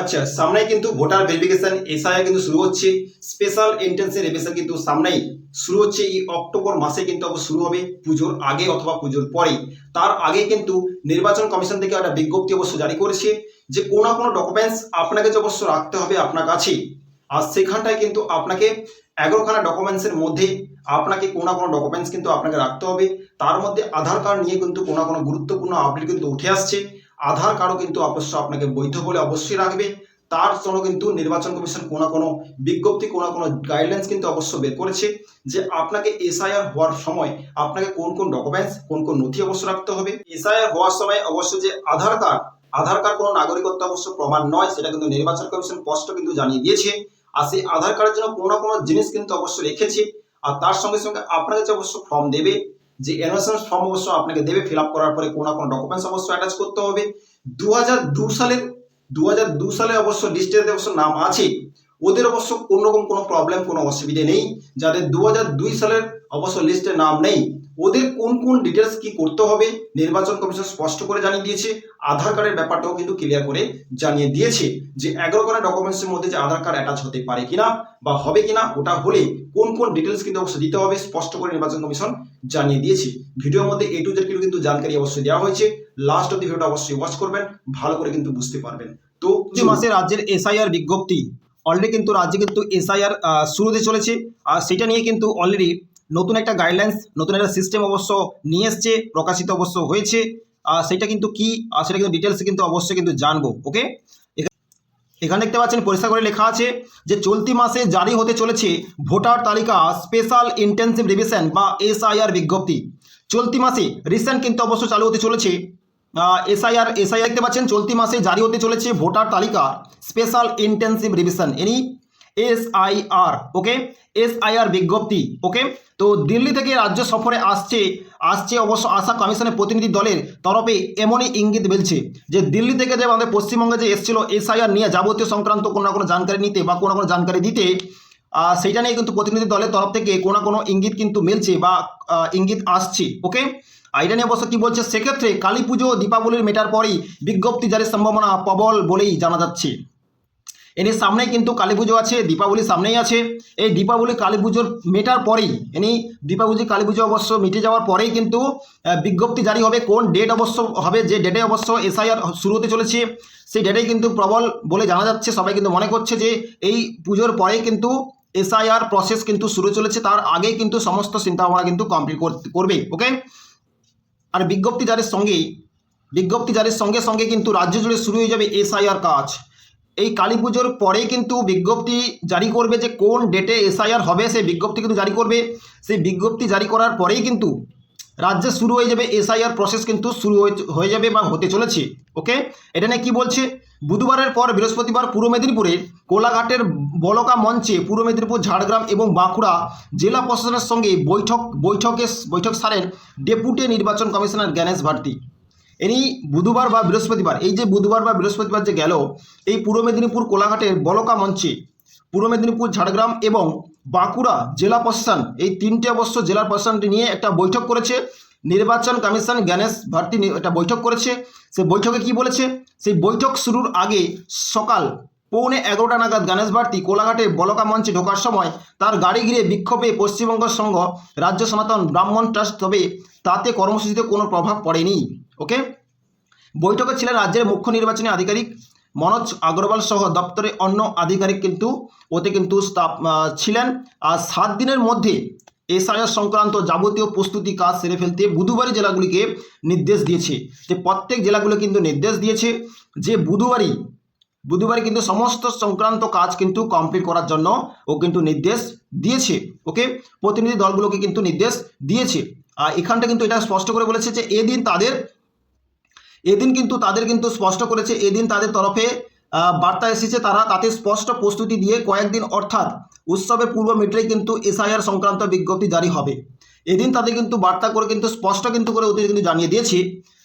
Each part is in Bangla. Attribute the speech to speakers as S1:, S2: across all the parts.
S1: আচ্ছা সামনে কিন্তু ভোটার ভেরিফিকেশন এসআইআর কিন্তু শুরু হচ্ছে। স্পেশাল ইন্টেন্সিভ রিভিশন কিন্তু সামনেই শুরু হচ্ছে। এই অক্টোবর মাসে কিন্তু শুরু হবে পুজোর আগে অথবা পুজোর পরে তার আগে কিন্তু নির্বাচন কমিশন থেকে একটা বিজ্ঞপ্তি অবশ্য জারি করেছে যে কোনো কোনো ডকুমেন্টস আপনাকে যে অবশ্য রাখতে হবে আপনার কাছে। আর সেখানটায় কিন্তু আপনাকে এগারোখানা ডকুমেন্টসের মধ্যে আপনাকে কোনো কোনো ডকুমেন্টস কিন্তু আপনাকে রাখতে হবে। তার মধ্যে আধার কার্ড নিয়ে কিন্তু কোনো কোনো গুরুত্বপূর্ণ আপডেট কিন্তু উঠে আসছে। আধার কার্ডও কিন্তু অবশ্য আপনাকে বৈধ বলে অবশ্যই রাখবে। তার জন্য কিন্তু নির্বাচন কমিশন কোনো কোনো বিজ্ঞপ্তি, কোনো কোনো গাইডলাইন্স কিন্তু অবশ্য বের করেছে যে আপনাকে এসআইআর হওয়ার সময় আপনাকে কোন কোন ডকুমেন্টস কোন কোন নথি অবশ্য রাখতে হবে। এসআইআর হওয়ার সময় অবশ্য যে আধার কার্ড আধার কার্ড কোনো নাগরিকত্ব অবশ্য প্রমাণ নয়, সেটা কিন্তু নির্বাচন কমিশন স্পষ্ট কিন্তু জানিয়ে দিয়েছে। আর সেই আধার কার্ডের জন্য কোনো কোনো জিনিস কিন্তু অবশ্য রেখেছে। আর তার সঙ্গে সঙ্গে আপনাকে যে অবশ্য ফর্ম দেবে যে এনওসেন্স ফর্ম অবশ্য আপনাকে দেবে ফিল আপ করার পরে কোনো কোনো ডকুমেন্টস অবশ্য অ্যাটাচ করতে হবে। দু দু সালের দু দু সালে অবশ্য লিস্টের অবশ্য নাম আছে ওদের অবশ্য কোনোরকম কোনো প্রবলেম কোনো অসুবিধে নেই। যাদের দু দুই সালের অবশ্য লিস্টে নাম নেই ওদের কোন কোন ডিটেলস কি করতে হবে, নির্বাচন কমিশন স্পষ্ট করে জানিয়ে দিয়েছে, আধার কার্ডের ব্যাপারটাও কিন্তু ক্লিয়ার করে জানিয়ে দিয়েছে যে এগারো খানা ডকুমেন্টসের মধ্যে যে আধার কার্ড অ্যাটাচ হতে পারে কিনা বা হবে কিনা, ওটা হলে কোন কোন ডিটেলস কিন্তু অবশ্যই দিতে হবে, স্পষ্ট করে নির্বাচন কমিশন জানিয়ে দিয়েছে। ভিডিওর মধ্যে এ টু জেড কিন্তু জানকারি অবশ্যই দেওয়া হয়েছে লাস্ট অব্দি ভিডিওটা অবশ্যই ওয়াচ করবেন, ভালো করে কিন্তু বুঝতে পারবেন। তো যে মাসে রাজ্যের এসআইআর বিজ্ঞপ্তি অলরেডি কিন্তু রাজ্যে কিন্তু এসআইআর শুরু হতে চলেছে, আর সেটা নিয়ে কিন্তু অলরেডি নতুন একটা গাইডলাইন্স নতুন একটা সিস্টেম অবশ্য নিয়ে এসছে, প্রকাশিত অবশ্য হয়েছে। সেটা কিন্তু কি সেটা কিন্তু ডিটেলস কিন্তু অবশ্যই কিন্তু জানব ওকে এখানে দেখতে পাচ্ছেন, পরিষ্কার করে লেখা আছে যে চলতি মাসে জারি হতে চলেছে ভোটার তালিকা স্পেশাল ইন্টেন্সিভ রিভিশন বা এসআইআর বিজ্ঞপ্তি। চলতি মাসে রিসেন্ট কিন্তু অবশ্য চালু হতে চলেছে এসআইআর এসআইআর দেখতে পাচ্ছেন, চলতি মাসে জারি হতে চলেছে ভোটার তালিকা special intensive revision any SIR okay SIR বিজ্ঞপ্তি ওকে তো দিল্লি থেকে রাজ্য সফরে আসছে আসছে অবশ্য আশা কমিশনের প্রতিনিধি দলের তরফে এমনই ইঙ্গিত মিলছে যে দিল্লি থেকে যে আমাদের পশ্চিমবঙ্গে যে এসেছিল এসআইআর নিয়ে যাবতীয় সংক্রান্ত কোনো না কোনো জানকারি নিতে বা কোনো কোনো জানকারি দিতে সেইটা নিয়ে কিন্তু প্রতিনিধি দলের তরফ থেকে কোনো না কোনো ইঙ্গিত কিন্তু মিলছে বা ইঙ্গিত আসছে ওকে আর এটা নিয়ে অবশ্য কি বলছে? সেক্ষেত্রে কালী পুজো, দীপাবলির মেটার পরই বিজ্ঞপ্তি জারির সম্ভাবনা প্রবল বলেই জানা যাচ্ছে। এর সামনেই কিন্তু কালী পুজো আছে, দীপাবলি সামনেই আছে। এই দীপাবলি কালী পুজোর মেটার পরেই, এনি দীপাবলি কালী পুজো অবশ্য মিটে যাওয়ার পরেই কিন্তু বিজ্ঞপ্তি জারি হবে কোন ডেট অবশ্য হবে, যে ডেটে অবশ্য এসআইআর শুরু হতে চলেছে, সেই ডেটেই কিন্তু প্রবল বলে জানা যাচ্ছে। সবাই কিন্তু মনে করছে যে এই পুজোর পরেই কিন্তু এসআইআর প্রসেস কিন্তু শুরু চলেছে, তার আগেই কিন্তু সমস্ত চিন্তাভাবনা কিন্তু কমপ্লিট করবে ওকে আর বিজ্ঞপ্তি জারির সঙ্গেই, বিজ্ঞপ্তি জারির সঙ্গে সঙ্গে কিন্তু রাজ্য জুড়ে শুরু হয়ে যাবে এসআইআর কাজ। এই কালী পুজোর পরেই কিন্তু বিজ্ঞপ্তি জারি করবে যে কোন ডেটে এসআইআর হবে, সেই বিজ্ঞপ্তি কিন্তু জারি করবে। সেই বিজ্ঞপ্তি জারি করার পরেই কিন্তু রাজ্যে শুরু হয়ে যাবে এসআইআর প্রসেস কিন্তু শুরু হয়ে- যাবে বা হতে চলেছে ওকে এটা নিয়ে কী বলছে? বুধবারের পর বৃহস্পতিবার পূর্ব মেদিনীপুরের কোলাঘাটের বলকা মঞ্চে পূর্ব মেদিনীপুর, ঝাড়গ্রাম এবং বাঁকুড়া জেলা প্রশাসনের সঙ্গে বৈঠক, বৈঠকে, বৈঠক সারেন ডেপুটি নির্বাচন কমিশনার জ্ঞানেশ ভারতী। এনি বুধবার বা বৃহস্পতিবার, এই যে বুধবার বা বৃহস্পতিবার যে গেল, এই পূর্ব মেদিনীপুর কোলাঘাটের বলকা মঞ্চে, পূর্ব মেদিনীপুর, ঝাড়গ্রাম এবং বাঁকুড়া জেলা প্রশাসন, এই তিনটে অবশ্য জেলা প্রশাসনটি নিয়ে একটা বৈঠক করেছে। নির্বাচন কমিশন জ্ঞানেশ ভারতী একটা বৈঠক করেছে। সেই বৈঠকে কি বলেছে? সেই বৈঠক শুরুর আগে সকাল পৌনে এগারোটা নাগাদ গণেশ ভারতী কোলাঘাটে বলকা মঞ্চে ঢোকার সময় তার গাড়ি ঘিরে বিক্ষোভে পশ্চিমবঙ্গ সংঘ, রাজ্য সনাতন ব্রাহ্মণ ট্রাস্ট তবে তাতে কর্মসূচিতে কোনো প্রভাব পড়েনি। ওকে? বৈঠকে ছিলেন রাজ্যের মুখ্য নির্বাচনী আধিকারিক মনোজ আগরওয়াল সহ দপ্তরে অন্য আধিকারিক কিন্তু, ওতে কিন্তু ছিলেন। আর সাত দিনের মধ্যে এসআইআর সংক্রান্ত যাবতীয় প্রস্তুতি কাজ সেরে ফেলতে বুধবারই জেলাগুলিকে নির্দেশ দিয়েছে। যে প্রত্যেক জেলাগুলো কিন্তু নির্দেশ দিয়েছে যে বুধবারই বুধবারই কিন্তু সমস্ত সংক্রান্ত কাজ কিন্তু কমপ্লিট করার জন্য ও কিন্তু নির্দেশ দিয়েছে, ওকে? প্রতিনিধি দলগুলোকে কিন্তু নির্দেশ দিয়েছে। আর এখানটা কিন্তু এটা স্পষ্ট করে বলেছে যে এদিন তাদের এদিন কিন্তু তাদের কিন্তু স্পষ্ট করেছে, এদিন তাদের তরফে বার্তা এসেছে তারা, তাতে স্পষ্ট প্রস্তুতি দিয়ে কয়েকদিন অর্থাৎ উৎসবের পূর্ব মিটরেই কিন্তু এসআইআর সংক্রান্ত বিজ্ঞপ্তি জারি হবে। এদিন তাদের কিন্তু বার্তা করে কিন্তু, স্পষ্ট কিন্তু করে ওদের কিন্তু জানিয়ে দিয়েছি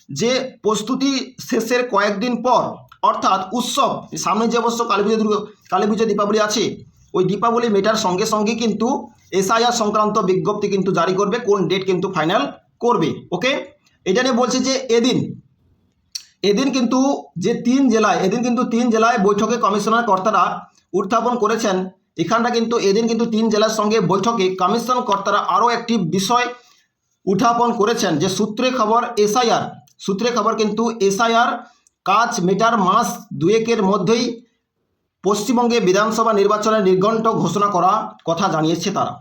S1: যে প্রস্তুতি শেষের কয়েকদিন পর অর্থাৎ উৎসব, সামনে যে অবশ্য কালী পুজো দুর্গা, কালী পুজো দীপাবলি আছে, ওই দীপাবলি মেটার সঙ্গে সঙ্গে কিন্তু এসআইআর সংক্রান্ত বিজ্ঞপ্তি কিন্তু জারি করবে, কোন ডেট কিন্তু ফাইনাল করবে ওকে এটা নিয়ে বলছে যে এদিন এদিন কিন্তু যে তিন জেলায়, এদিন কিন্তু তিন জেলায় বৈঠকে কমিশনার কর্তারা উত্থাপন করেছেন। এখানটা কিন্তু, এদিন কিন্তু তিন জেলার সঙ্গে বৈঠকে কমিশন কর্তারা আরও একটি বিষয় উত্থাপন করেছেন, যে সূত্রে খবর এসআইআর। সূত্রে খবর কিন্তু এসআইআর কাজ মেটার মাস দুয়েকের মধ্যেই পশ্চিমবঙ্গে বিধানসভা নির্বাচনের নির্ঘণ্ট ঘোষণা করা কথা জানিয়েছে তারা।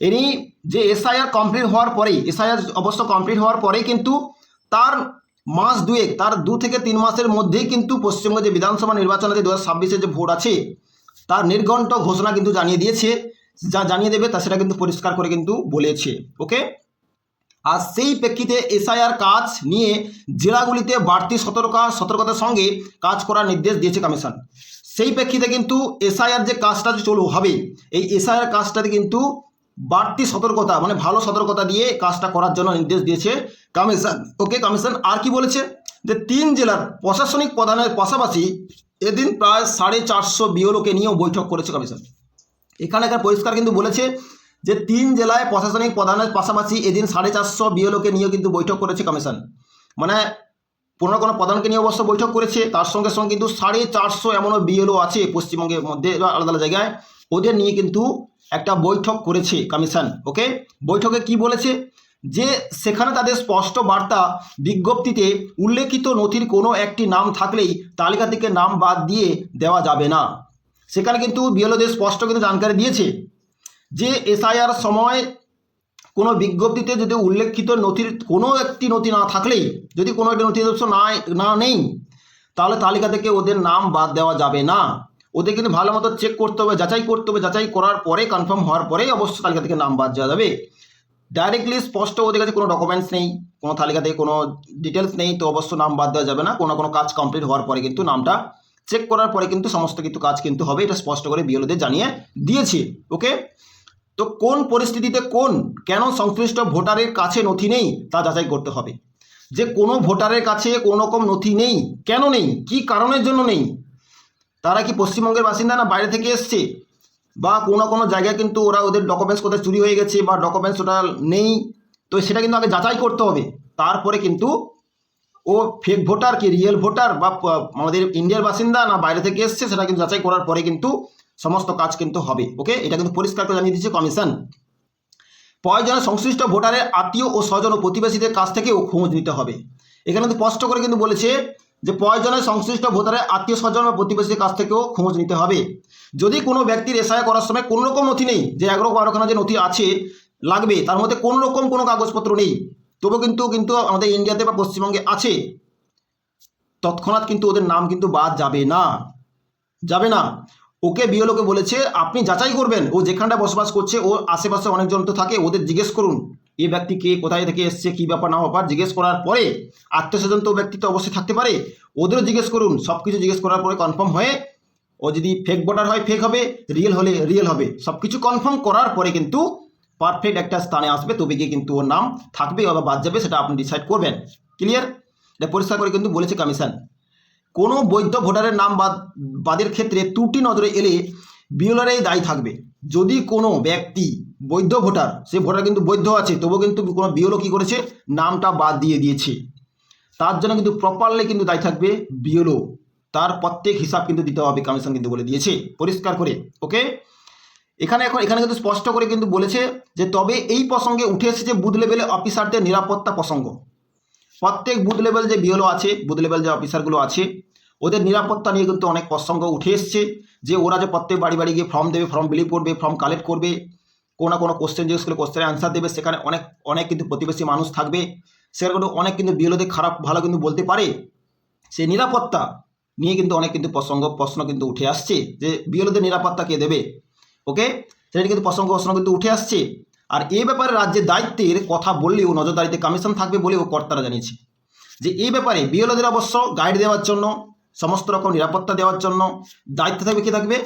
S1: এনি যে এসআইআর কমপ্লিট হওয়ার পরেই, এসআইআর অবশ্য কমপ্লিট হওয়ার পরেই কিন্তু তার মাস দুয়েক, তার দু থেকে তিন মাসের মধ্যেই কিন্তু পশ্চিমবঙ্গে যে বিধানসভা নির্বাচনে যে দু হাজার যে ভোট আছে, তার নির্ঘণ্ট ঘোষণা কিন্তু জানিয়ে দিয়েছে। যা জানিয়ে দেবে, তা সেটা কিন্তু পরিষ্কার করে কিন্তু বলেছে, ওকে? আর সেই প্রেক্ষিতে এসআইআর কাজ নিয়ে জেলাগুলিতে বাড়তি সতর্কা, সতর্কতার সঙ্গে কাজ করার নির্দেশ দিয়েছে কমিশন। সেই প্রেক্ষিতে কিন্তু এসআইআর যে কাজটা চলু, হবে, এই এসআইআর কাজটাতে কিন্তু বাড়তি সতর্কতা মানে ভালো সতর্কতা দিয়ে কাজটা করার জন্য নির্দেশ দিয়েছে কমিশন। ওকে কমিশন আর কি বলেছে? যে তিন জেলার প্রশাসনিক প্রধানের পাশাপাশি এদিন প্রায় সাড়ে চারশো বিওলোকে নিয়েও বৈঠক করেছে কমিশন। এখানে একটা পরিষ্কার কিন্তু বলেছে যে তিন জেলায় প্রশাসনিক প্রধানের পাশাপাশি এদিন সাড়ে চারশো বিএলওকে নিয়েও কিন্তু বৈঠক করেছে কমিশন। মানে কোনো কোনো প্রধানকে নিয়ে অবশ্য বৈঠক করেছে, তার সঙ্গে সঙ্গে কিন্তু সাড়ে চারশো এমনও বিএলও আছে পশ্চিমবঙ্গের মধ্যে আলাদা আলাদা জায়গায়। ওদের নিয়ে কিন্তু একটা বৈঠক করেছে কমিশন ওকে বৈঠকে কি বলেছে? যে সেখানে তাদের স্পষ্ট বার্তা বিজ্ঞপ্তিতে উল্লেখিত নথির কোনো একটি নাম থাকলেই তালিকা থেকে নাম বাদ দিয়ে দেওয়া যাবে না। সেখানে কিন্তু বিএলওদের স্পষ্ট কিন্তু জানকারি দিয়েছে যে এসআইআর সময় কোনো বিজ্ঞপ্তিতে যদি উল্লেখিত নথির কোনো একটি নথি না থাকলেই, যদি কোনো একটি নথি না না নেই, তাহলে তালিকা থেকে ওদের নাম বাদ দেওয়া যাবে না। ওদের কিন্তু ভালো মতো চেক করতে হবে, যাচাই করতে হবে। যাচাই করার পরে কনফার্ম হওয়ার পরেই অবশ্য তালিকা থেকে নাম বাদ দেওয়া যাবে। ডাইরেক্টলি স্পষ্ট ওদের কাছে কোনো ডকুমেন্টস নেই, কোনো তালিকা থেকে কোনো ডিটেলস নেই, তো অবশ্য নাম বাদ দেওয়া যাবে না। কোনো কোনো কাজ কমপ্লিট হওয়ার পরে কিন্তু নামটা চেক করার পরে কিন্তু সমস্ত কিছু কাজ কিন্তু হবে। এটা স্পষ্ট করে বিএলওদের জানিয়ে দিয়েছে ওকে তো কোন পরিস্থিতিতে কোন, কেন সংশ্লিষ্ট ভোটারের কাছে নথি নেই, তা যাচাই করতে হবে। যে কোনো ভোটারের কাছে কোনো রকম নথি নেই, কেন নেই, কি কারণের জন্য নেই তারা কি পশ্চিমবঙ্গের বাসিন্দা না বাইরে থেকে এসছে? বা কোনো কোনো জায়গায় কিন্তু ওরা ওদের ডকুমেন্টস কোথায় চুরি হয়ে গেছে বা ডকুমেন্টস ওটা নেই। তো সেটা কিন্তু আগে যাচাই করতে হবে। তারপরে কিন্তু ও ফেক ভোটার কি রিয়েল ভোটার বা আমাদের ইন্ডিয়ার বাসিন্দা না বাইরে থেকে এসছে, সেটা কিন্তু যাচাই করার পরে কিন্তু সমস্ত কাজ কিন্তু হবে। ওকে এটা কিন্তু পরিষ্কার করে জানিয়ে দিচ্ছে কমিশন প্রয়োজনে সংশ্লিষ্ট ভোটারের আত্মীয় ও স্বজন ও প্রতিবেশীদের কাছ থেকেও খোঁজ নিতে হবে। এখানে কিন্তু স্পষ্ট করে কিন্তু বলেছে যে প্রয়োজনে সংশ্লিষ্ট ভোটারের আত্মীয় স্বজন ও প্রতিবেশীর কাছ থেকেও খোঁজ নিতে হবে। যদি কোনো ব্যক্তির এসআই করার সময় কোনো রকম নথি নেই, যে এগারো বারোখানা যে নথি আছে, লাগবে, তার মধ্যে কোনো রকম কোনো কাগজপত্র নেই, তবু কিন্তু কিন্তু আমাদের ইন্ডিয়াতে বা পশ্চিমবঙ্গে আছে। তৎক্ষণাৎ কিন্তু ওদের নাম কিন্তু বাদ যাবে না। যাবে না। ওকে বিএলওকে বলেছে, আপনি যাচাই করবেন। ও যেখানটা বসবাস করছে ও আশেপাশে অনেকজন তো থাকে, ওদের জিজ্ঞেস করুন। এই ব্যক্তি কে, কোথায় থেকে এসছে, কী ব্যাপার না ব্যাপার জিজ্ঞেস করার পরে আত্মীয়স্বজন তো ব্যক্তি তো অবশ্যই থাকতে পারে। ওদেরও জিজ্ঞেস করুন সব কিছু জিজ্ঞেস করার পরে কনফার্ম হয়ে ও যদি ফেক ভোটার হয় ফেক হবে রিয়েল হলে রিয়েল হবে। সব কিছু কনফার্ম করার পরে কিন্তু পারফেক্ট একটা স্থানে আসবে, তবে গিয়ে কিন্তু ওর নাম থাকবে বা বাদ যাবে, সেটা আপনি ডিসাইড করবেন। ক্লিয়ার এটা পরিষ্কার করে কিন্তু বলেছে কমিশন কোনো বৈধ ভোটারের নাম বাদ, বাদের ক্ষেত্রে ত্রুটি নজরে এলে বিওলারেই দায়ী থাকবে। যদি কোনো ব্যক্তি বৈধ ভোটার, সে ভোটার কিন্তু বৈধ আছে, তবুও কিন্তু কোনো বিওলো কী করেছে? নামটা বাদ দিয়ে দিয়েছে। তার জন্য কিন্তু প্রপারলি কিন্তু দায়ী থাকবে বিওলো তার প্রত্যেক হিসাব কিন্তু দিতে হবে কমিশন কিন্তু বলে দিয়েছে। পরিষ্কার করে ওকে এখানে এখন, এখানে কিন্তু স্পষ্ট করে কিন্তু বলেছে যে, তবে এই প্রসঙ্গে উঠে এসেছে বুথ লেভেলে অফিসারদের নিরাপত্তা প্রসঙ্গ। প্রত্যেক বুথ লেভেল যে বিএলও আছে, বুথ লেভেল যে অফিসারগুলো আছে ওদের নিরাপত্তা নিয়ে কিন্তু অনেক প্রসঙ্গ উঠে এসছে যে ওরা যে প্রত্যেক বাড়ি বাড়ি গিয়ে ফর্ম দেবে ফর্ম বিলি করবে ফর্ম কালেক্ট করবে, কোনো কোনো কোশ্চেন জিজ্ঞেস করলে কোশ্চেনের অ্যান্সার দেবে, সেখানে অনেক অনেক কিন্তু প্রতিবেশী মানুষ থাকবে। সেখানে কিন্তু অনেক কিন্তু বিএলওদের খারাপ ভালো কিন্তু বলতে পারে। সেই নিরাপত্তা নিয়ে কিন্তু অনেক কিন্তু প্রসঙ্গ, প্রশ্ন কিন্তু উঠে আসছে যে বিএলওদের নিরাপত্তা কে দেবে? ওকে সেটা কিন্তু প্রসঙ্গ, প্রশ্ন কিন্তু উঠে আসছে। আর এই ব্যাপারে রাজ্যের দায়িত্বের কথা বললেও নজরদারিতে কমিশন থাকবে বলেও কর্তারা জানিয়েছে যে এই ব্যাপারে বিএলওদের অবশ্য গাইড দেওয়ার জন্য সমস্ত রকম নিরাপত্তা দেওয়ার জন্য দায়িত্ব থাকবে কি থাকবে?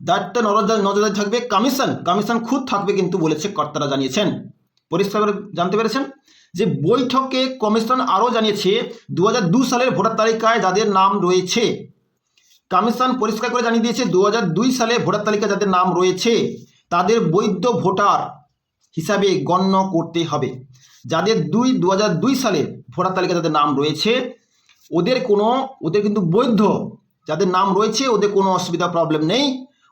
S1: দায়িত্বে নজরদারি থাকবে কমিশন। কমিশন খুদ থাকবে কিন্তু বলেছে কর্তারা জানিয়েছেন। পরিষ্কার করে জানতে পেরেছেন? যে বৈঠকে কমিশন আরও জানিয়েছে দু সালের ভোটার তালিকায় যাদের নাম রয়েছে। কমিশন পরিষ্কার করে জানিয়ে দিয়েছে দু হাজার দুই সালে ভোটার তালিকায় যাদের নাম রয়েছে, তাদের বৈধ ভোটার হিসাবে গণ্য করতে হবে। যাদের দুই দু সালে ভোটার তালিকায় যাদের নাম রয়েছে
S2: ওদের কোনো, ওদের কিন্তু বৈধ যাদের নাম রয়েছে, ওদের কোনো অসুবিধা প্রবলেম নেই।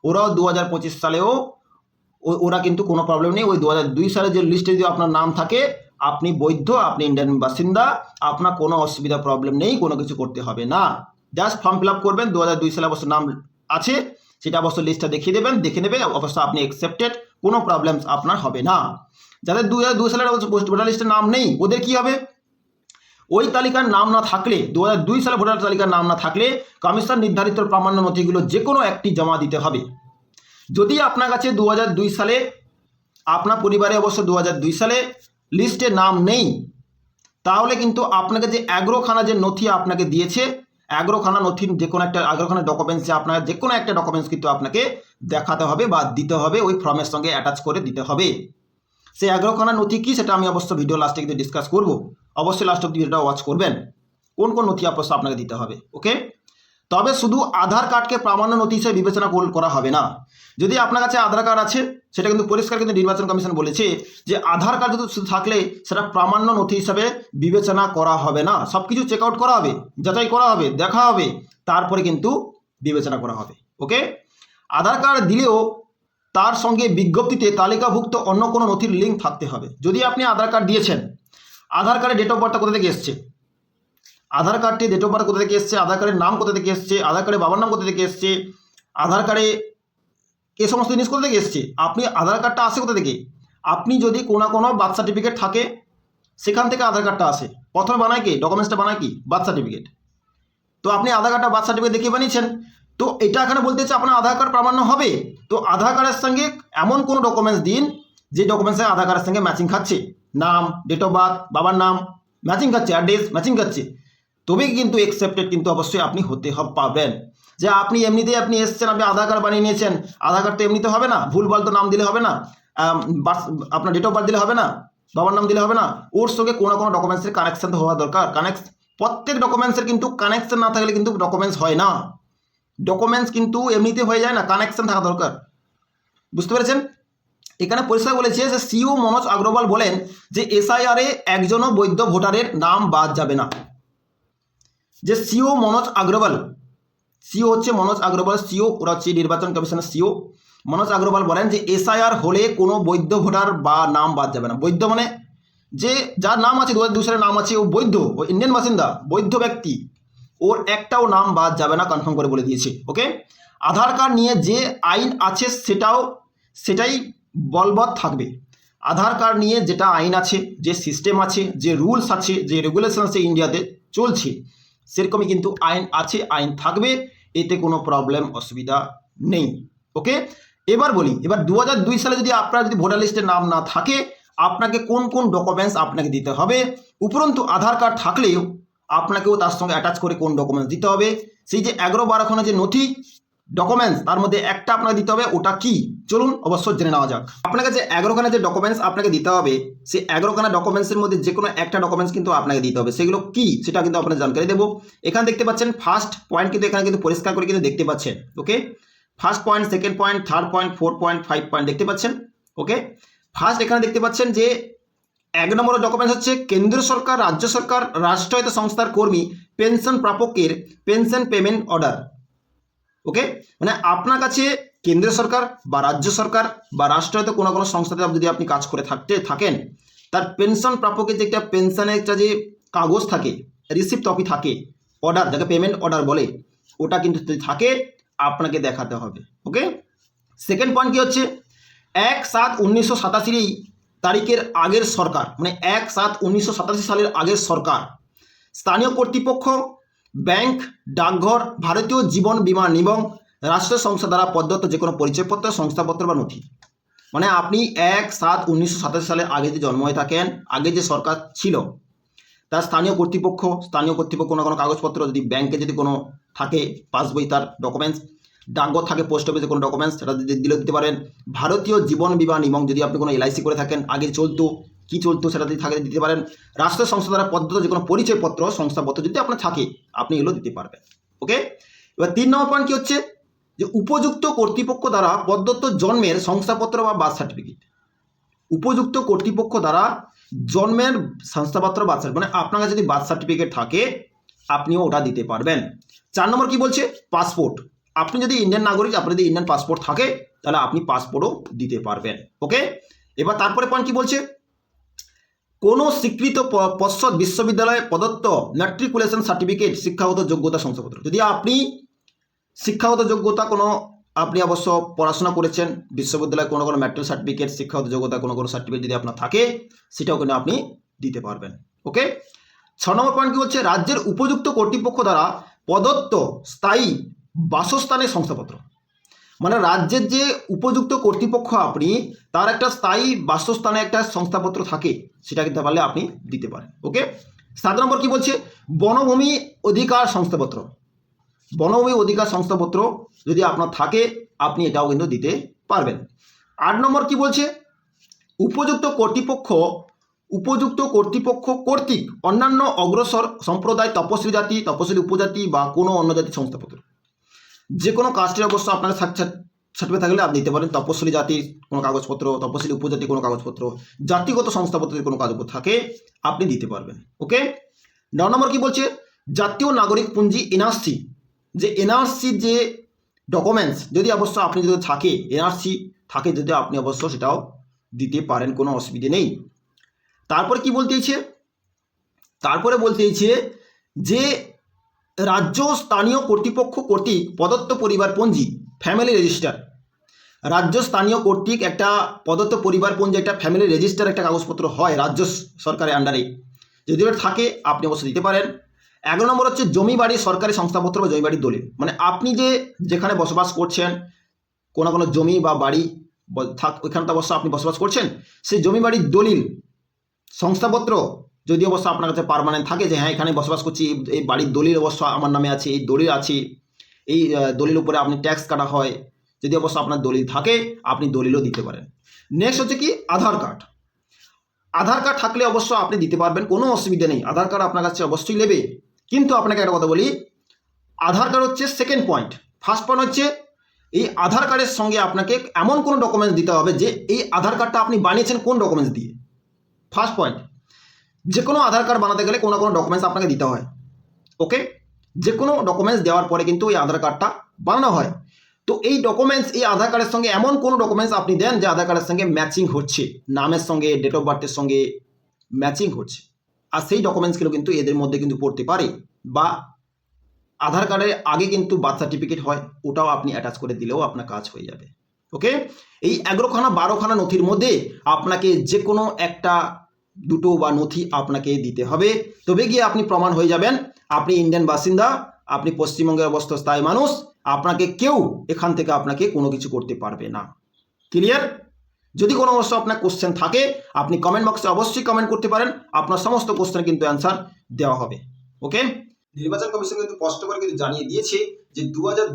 S2: ওরাও দু হাজার পঁচিশ সালেও ওরা কিন্তু কোনো প্রবলেম নেই। ওই দু হাজার দুই সালে যে লিস্টে যদি আপনার নাম থাকে, আপনি বৈধ, আপনি ইন্ডিয়ান বাসিন্দা, আপনার কোনো অসুবিধা প্রবলেম নেই, কোনো কিছু করতে হবে না। জাস্ট ফর্ম ফিল আপ করবেন দু হাজার দুই সালে অবশ্য নাম আছে, সেটা অবশ্য লিস্টটা দেখিয়ে দেবেন, দেখে নেবে, অবশ্য আপনি অ্যাকসেপ্টেড কোনো প্রবলেম আপনার হবে না। যাদের দু হাজার দুই সালের অবশ্য পোস্ট ভোটার লিস্টে নাম নেই, ওদের কি হবে? ওই তালিকার নাম না থাকলে দু দুই সালে ভোটার তালিকার নাম না থাকলে কমিশন নির্ধারিত প্রামাণ্য নথিগুলো যে কোনো একটি জমা দিতে হবে। যদি আপনার কাছে দু হাজার দুই সালে, আপনার পরিবারে অবশ্য দু হাজার দুই সালে লিস্টে নাম নেই, তাহলে কিন্তু আপনাকে যে অ্যাগ্রোখানা যে নথি আপনাকে দিয়েছে, অ্যাগ্রোখানা নথির যে কোনো একটা, অ্যাগ্রোখানা ডকুমেন্টস আপনার, যে কোনো একটা ডকুমেন্টস কিন্তু আপনাকে দেখাতে হবে বা দিতে হবে, ওই ফর্মের সঙ্গে অ্যাটাচ করে দিতে হবে। সেই অ্যাগ্রোখানা নথি কি সেটা আমি অবশ্য ভিডিও লাস্টে কিন্তু ডিসকাস করব। অবশ্যই লাস্ট অব্দি ভিডিওটা ওয়াচ করবেন। কোন কোন নথি অবশ্য আপনাকে দিতে হবে ওকে তবে শুধু আধার কার্ডকে প্রামাণ্য নথি হিসেবে বিবেচনা করা হবে না। যদি আপনার কাছে আধার কার্ড আছে, সেটা কিন্তু পরিষ্কার কিন্তু নির্বাচন কমিশন বলেছে যে আধার কার্ড যদি শুধু থাকলে সেটা প্রামাণ্য নথি হিসাবে বিবেচনা করা হবে না। সব কিছু চেক আউট করা হবে, যাচাই করা হবে, দেখা হবে, তারপরে কিন্তু বিবেচনা করা হবে ওকে আধার কার্ড দিলেও তার সঙ্গে বিজ্ঞপ্তিতে তালিকাভুক্ত অন্য কোনো নথির লিঙ্ক থাকতে হবে। যদি আপনি আধার কার্ড দিয়েছেন, আধার কার্ডের ডেট অফ বার্থটা কোথা থেকে এসছে? আধার কার্ডটি ডেট অফ বার্থ কোথা থেকে এসছে? আধার কার্ডের নাম কোথা থেকে এসছে? আধার কার্ডের বাবার নাম কোথা থেকে এসছে? আধার কার্ডে এ সমস্ত জিনিস কোথা থেকে এসছে? আপনি আধার কার্ডটা আসে কোথা থেকে? আপনি যদি কোনো কোনো বার্থ সার্টিফিকেট থাকে, সেখান থেকে আধার কার্ডটা আসে। প্রথমে বানায় কি? ডকুমেন্টসটা বানায় কি? বার্থ সার্টিফিকেট তো আপনি আধার কার্ডটা বার্থ সার্টিফিকেট দেখিয়ে বানিয়েছেন। তো এটা এখানে বলতে চাই আপনার আধার কার্ড প্রামাণ্য হবে। তো আধার কার্ডের সঙ্গে এমন কোনো ডকুমেন্টস দিন, যে ডকুমেন্টসে আধার কার্ডের সঙ্গে ম্যাচিং খাচ্ছে। নাম ডেট অফ বার্থ বাবার নাম ম্যাচিং খাচ্ছে অ্যাড্রেস ম্যাচিং খাচ্ছে। তবেই কিন্তু একসেপ্টেড কিন্তু অবশ্যই আপনি হতে পাবেন যে আপনি এমনিতেই আপনি এসছেন, আপনি আধার কার্ড বানিয়ে নিয়েছেন, আধার কার্ড তো এমনিতে হবে না, ভুলভাল তো নাম দিলে হবে না আপনার ডেট অফ বার্থ দিলে হবে না, বাবার নাম দিলে হবে না, ওর সঙ্গে কোনো কোনো ডকুমেন্টসের কানেকশন তো হওয়া দরকার। কানেক্ট প্রত্যেক ডকুমেন্টসের কিন্তু কানেকশন না থাকলে কিন্তু ডকুমেন্টস হয় না। ডকুমেন্টস কিন্তু এমনিতে হয়ে যায় না কানেকশন থাকা দরকার। বুঝতে পেরেছেন? এখানে পরিষ্কার বলেছে যে সিও মনোজ আগ্রওয়াল বলেন যে এসআইআরে একজনও বৈধ ভোটারের নাম বাদ যাবে না। যে সিও মনোজ আগ্রওয়াল, সিও হচ্ছে মনোজ আগ্রওয়াল সিও, ওরা হচ্ছে নির্বাচন কমিশনের সিও। মনোজ আগ্রওয়াল বলেন যে এসআইআর হলে কোনো বৈধ ভোটার বা নাম বাদ যাবে না। বৈধ মানে যে যার নাম আছে, দু হাজার নাম আছে, ও বৈধ, ও ইন্ডিয়ান বাসিন্দা, বৈধ ব্যক্তি। ওর একটাও নাম বাদ যাবে না কনফার্ম করে বলে দিয়েছে ওকে আধার কার্ড নিয়ে যে আইন আছে সেটাও, সেটাই বলবৎ থাকবে। আধার কার্ড নিয়ে যেটা আইন আছে, যে সিস্টেম আছে, যে রুলস আছে, যে রেগুলেশন আছে ইন্ডিয়াতে চলছে, সেরকমই কিন্তু আইন আছে, আইন থাকবে, এতে কোনো প্রবলেম অসুবিধা নেই ওকে এবার বলি, এবার দু সালে যদি আপনার যদি ভোটার লিস্টে নাম না থাকে, আপনাকে কোন কোন ডকুমেন্টস আপনাকে দিতে হবে? উপরন্তু আধার কার্ড থাকলেও আপনাকেও তার সঙ্গে অ্যাটাচ করে কোন ডকুমেন্টস দিতে হবে? সেই যে এগারো বারোখানা যে নথি ডকুমেন্টস তার মধ্যে একটা আপনাকে দিতে হবে, ওটা কি? চলুন অবশ্যই জেনে নেওয়া যাক। আপনাকে যে এগারোখানা যে ডকুমেন্টস আপনাকে দিতে হবে, সেই এগারোখানা ডকুমেন্টসের মধ্যে যে কোনো একটা ডকুমেন্টস কিন্তু আপনাকে দিতে হবে। সেগুলো কি? সেটা কিন্তু আপনাদের জানকারি দেবো। এখানে দেখতে পাচ্ছেন ফার্স্ট পয়েন্ট কিন্তু এখানে কিন্তু পরিষ্কার করে কিন্তু দেখতে পাচ্ছেন okay first point second point third point four point five point দেখতে পাচ্ছেন ওকে ফার্স্ট এখানে দেখতে পাচ্ছেন যে এক নম্বর ডকুমেন্টস হচ্ছে কেন্দ্র সরকার, রাজ্য সরকার, রাষ্ট্রায়ত্ত সংস্থার কর্মী, পেনশন প্রাপকের পেনশন পেমেন্ট অর্ডার। ওকে মানে আপনার কাছে কেন্দ্র সরকার বা রাজ্য সরকার বা রাষ্ট্রায়ত্ত কোনো কোনো সংস্থাতে যদি আপনি কাজ করে থাকতে থাকেন, তার পেনশন প্রাপকের যে একটা পেনশনের একটা যে কাগজ থাকে রিসিপ্ট কপি থাকে অর্ডার যাকে পেমেন্ট অর্ডার বলে, ওটা কিন্তু যদি থাকে, আপনাকে দেখাতে হবে। ওকে সেকেন্ড পয়েন্ট কি হচ্ছে? এক সাত উনিশশো সাতাশির তারিখের আগের সরকার মানে এক সাত উনিশশো সালের আগের সরকার। স্থানীয় কর্তৃপক্ষ, ব্যাংক, ডাকঘর, ভারতীয় জীবন বীমা নিগম, রাষ্ট্রীয় সংস্থা দ্বারা প্রদত্ত যে কোনো পরিচয়পত্র, সংস্থাপত্র বা নথি। মানে আপনি এক সাত উনিশশো সালের আগে যে জন্ম হয়ে থাকেন, আগে যে সরকার ছিল, তার স্থানীয় কর্তৃপক্ষ স্থানীয় কর্তৃপক্ষ কোনো কোনো কাগজপত্র যদি ব্যাংকে যদি কোনো থাকে, পাসবই, তার ডকুমেন্টস ডাকঘর থাকে পোস্ট অফিসে কোনো ডকুমেন্টস সেটা দিলে দিতে পারেন। ভারতীয় জীবন বীমা নিগম যদি আপনি কোনো এলআইসি করে থাকেন, আগে চলতো, কি চলতো সেটা যদি থাকে দিতে পারেন। রাষ্ট্র সংস্থা দ্বারা পদ্ধত যে কোনো পরিচয়পত্র, সংস্থাপত্র যদি আপনার থাকে, আপনি এগুলো দিতে পারবেন। ওকে এবার তিন নম্বর পয়েন্ট কি হচ্ছে? যে উপযুক্ত কর্তৃপক্ষ দ্বারা প্রদত্ত জন্মের শংসাপত্র বা বার্থ সার্টিফিকেট উপযুক্ত কর্তৃপক্ষ দ্বারা জন্মের সংস্থাপত্র বার্থ সার্টিফিকেট মানে আপনার কাছে যদি বার্থ সার্টিফিকেট থাকে, আপনিও ওটা দিতে পারবেন। চার নম্বর কি বলছে? পাসপোর্ট আপনি যদি ইন্ডিয়ান নাগরিক, আপনার যদি ইন্ডিয়ান পাসপোর্ট থাকে, তাহলে আপনি পাসপোর্টও দিতে পারবেন ওকে এবার তারপরে পয়েন্ট কি বলছে? কোনো স্বীকৃত প- পশ্চাৎ বিশ্ববিদ্যালয়ে প্রদত্ত ম্যাট্রিকুলেশন সার্টিফিকেট শিক্ষাগত যোগ্যতা শংসাপত্র। যদি আপনি শিক্ষাগত যোগ্যতা কোনো, আপনি অবশ্য পড়াশোনা করেছেন, বিশ্ববিদ্যালয়ে কোনো কোনো ম্যাট্রিক সার্টিফিকেট শিক্ষাগত যোগ্যতা কোনো কোনো সার্টিফিকেট যদি আপনার থাকে, সেটাও কিন্তু আপনি দিতে পারবেন ওকে ছ নম্বর পয়েন্ট কি হচ্ছে রাজ্যের উপযুক্ত কর্তৃপক্ষ দ্বারা প্রদত্ত স্থায়ী বাসস্থানের শংসাপত্র। মানে রাজ্যের যে উপযুক্ত কর্তৃপক্ষ আপনি, তার একটা স্থায়ী বাসস্থানে একটা সংস্থাপত্র থাকে, সেটা কিন্তু পারলে আপনি দিতে পারেন ওকে সাত নম্বর কি বলছে? বনভূমি অধিকার সংস্থাপত্র বনভূমি অধিকার সংস্থাপত্র যদি আপনার থাকে, আপনি এটাও কিন্তু দিতে পারবেন। আট নম্বর কি বলছে? উপযুক্ত কর্তৃপক্ষ উপযুক্ত কর্তৃপক্ষ কর্তৃক অন্যান্য অগ্রসর সম্প্রদায় তপশিলি জাতি তপশিলি উপজাতি বা কোনো অন্য জাতির সংস্থাপত্র যে কোনো কাস্টের অবশ্য আপনার সার্টিফিকেট থাকলে আপনি দিতে পারেন। তপশিলি জাতির কোনো কাগজপত্র তপশিলি উপজাতির কোনো কাগজপত্র, জাতিগত সংস্থাপত্রের কোনো কাগজপত্র থাকে, আপনি দিতে পারবেন। ওকে ন নম্বর কি বলছে? জাতীয় নাগরিক পুঞ্জি এনআরসি যে এনআরসি যে ডকুমেন্টস যদি অবশ্য আপনি যদি থাকে এনআরসি থাকে যদি আপনি অবশ্য সেটাও দিতে পারেন, কোনো অসুবিধে নেই। তারপর কি বলতে চাইছে? তারপরে বলতে চাইছে যে রাজ্য স্থানীয় কর্তৃপক্ষ কর্তৃক প্রদত্ত পরিবার পঞ্জি ফ্যামিলি রেজিস্টার রাজ্য, স্থানীয় কর্তৃক একটা প্রদত্ত পরিবার পঞ্জি একটা ফ্যামিলি রেজিস্টার একটা কাগজপত্র হয় রাজ্য সরকারের আন্ডারে যদি ওটা থাকে, আপনি অবশ্যই দিতে পারেন। এগারো নম্বর হচ্ছে জমি বাড়ি সরকারি সংস্থাপত্র বা জমি বাড়ির দলিল। মানে আপনি যে যেখানে বসবাস করছেন, কোনো কোনো জমি বা বাড়ি থাক, ওইখানে তো অবশ্য আপনি বসবাস করছেন, সেই জমি বাড়ির দলিল, সংস্থাপত্র যদি অবশ্য আপনার কাছে পারমানেন্ট থাকে যে হ্যাঁ এখানে বসবাস করছি, এই- বাড়ির দলিল অবশ্য আমার নামে আছে, এই দলিল আছে, এই দলিল উপরে আপনি ট্যাক্স কাটা হয়, যদি অবশ্য আপনার দলিল থাকে, আপনি দলিলও দিতে পারেন। নেক্সট হচ্ছে কি? আধার কার্ড আধার কার্ড থাকলে অবশ্য আপনি দিতে পারবেন, কোনো অসুবিধা নেই। আধার কার্ড আপনার কাছে অবশ্যই নেবে। কিন্তু আপনাকে একটা কথা বলি আধার কার্ড হচ্ছে সেকেন্ড পয়েন্ট ফার্স্ট পয়েন্ট হচ্ছে, এই আধার কার্ডের সঙ্গে আপনাকে এমন কোনো ডকুমেন্টস দিতে হবে যে, এই আধার কার্ডটা আপনি বানিয়েছেন কোন ডকুমেন্টস দিয়ে? ফার্স্ট পয়েন্ট যে কোনো আধার কার্ড বানাতে গেলে কোনো কোনো ডকুমেন্টস আপনাকে দিতে হয়। ওকে যে কোনো ডকুমেন্টস দেওয়ার পরে কিন্তু এই আধার কার্ডটা বানানো হয়। তো এই ডকুমেন্টস এই আধার কার্ডের সঙ্গে এমন কোনো ডকুমেন্টস আপনি দেন যে আধার কার্ডের সঙ্গে ম্যাচিং হচ্ছে। নামের সঙ্গে ডেট অফ বার্থের সঙ্গে ম্যাচিং হচ্ছে। আর সেই ডকুমেন্টসগুলো কিন্তু এদের মধ্যে কিন্তু পড়তে পারে। বা আধার কার্ডের আগে কিন্তু বার্থ সার্টিফিকেট হয়, ওটাও আপনি অ্যাটাচ করে দিলেও আপনার কাজ হয়ে যাবে। ওকে এই এগারোখানা, বারোখানা নথির মধ্যে আপনাকে যে কোনো একটা দুটো বা নথি আপনাকে দিতে হবে। তবে গিয়ে আপনি প্রমাণ হয়ে যাবেন, আপনি ইন্ডিয়ান বাসিন্দা, আপনি পশ্চিমবঙ্গের অবস্থা স্থায়ী মানুষ, আপনাকে কেউ এখান থেকে আপনাকে কোনো কিছু করতে পারবে না। ক্লিয়ার যদি কোনো অবশ্য আপনার কোশ্চেন থাকে, আপনি কমেন্ট বক্সে অবশ্যই কমেন্ট করতে পারেন, আপনার সমস্ত কোশ্চেন কিন্তু অ্যান্সার দেওয়া হবে। ওকে
S1: নির্বাচন কমিশন কিন্তু স্পষ্ট করে কিন্তু জানিয়ে দিয়েছে যে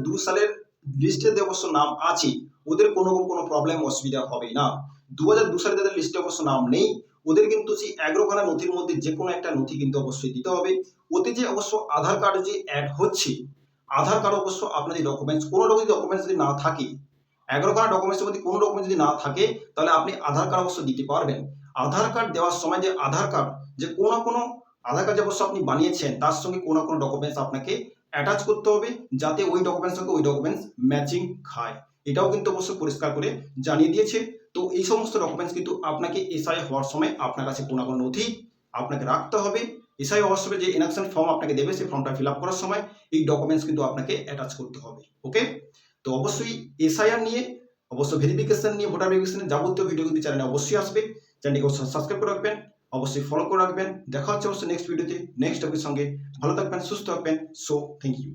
S1: দু সালের লিস্টে যে অবশ্য নাম আছে, ওদের কোনো কোনো প্রবলেম অসুবিধা হবে না। দু হাজার দু সালে যাদের লিস্টে অবশ্য নাম নেই ওদের কিন্তু সেই এগারোখানা নথির মধ্যে যে কোনো একটা নথি কিন্তু অবশ্যই দিতে হবে। ওতে যে অবশ্য আধার কার্ড যে অ্যাড হচ্ছে, আধার কার্ড অবশ্য আপনার যে ডকুমেন্টস কোনো রকম ডকুমেন্টস যদি না থাকে এগারোখানা ডকুমেন্টসের মধ্যে কোনো ডকুমেন্ট যদি না থাকে, তাহলে আপনি আধার কার্ড অবশ্য দিতে পারবেন। আধার কার্ড দেওয়ার সময় যে আধার কার্ড যে কোনো কোনো আধার কার্ড অবশ্য আপনি বানিয়েছেন, তার সঙ্গে কোনো কোনো ডকুমেন্টস আপনাকে অ্যাটাচ করতে হবে, যাতে ওই ডকুমেন্টস সঙ্গে ওই ডকুমেন্টস ম্যাচিং খায়। এটাও কিন্তু অবশ্য পরিষ্কার করে জানিয়ে দিয়েছে। এই সমস্ত ডকুমেন্টস কিন্তু আপনাকে এসআই হওয়ার সময় আপনার কাছে কোনো কোনো নথি আপনাকে রাখতে হবে। এসআই হওয়ার সময় যে ইনাকশন ফর্ম আপনাকে দেবে সেই ফর্মটা ফিল আপ করার সময় এই ডকুমেন্টস কিন্তু আপনাকে অ্যাটাচ করতে হবে ওকে তো অবশ্যই এসআইআর নিয়ে, অবশ্য ভেরিফিকেশন নিয়ে ভোটার ভেরিফিকেশনের যাবতীয় ভিডিও কিন্তু চ্যানেলে অবশ্যই আসবে। চ্যানেলটিকে অবশ্যই সাবস্ক্রাইব করে রাখবেন, অবশ্যই ফলো করে রাখবেন। দেখা হচ্ছে অবশ্যই নেক্সট ভিডিওতে নেক্সট টপিকের সঙ্গে ভালো থাকবেন, সুস্থ থাকবেন। So thank you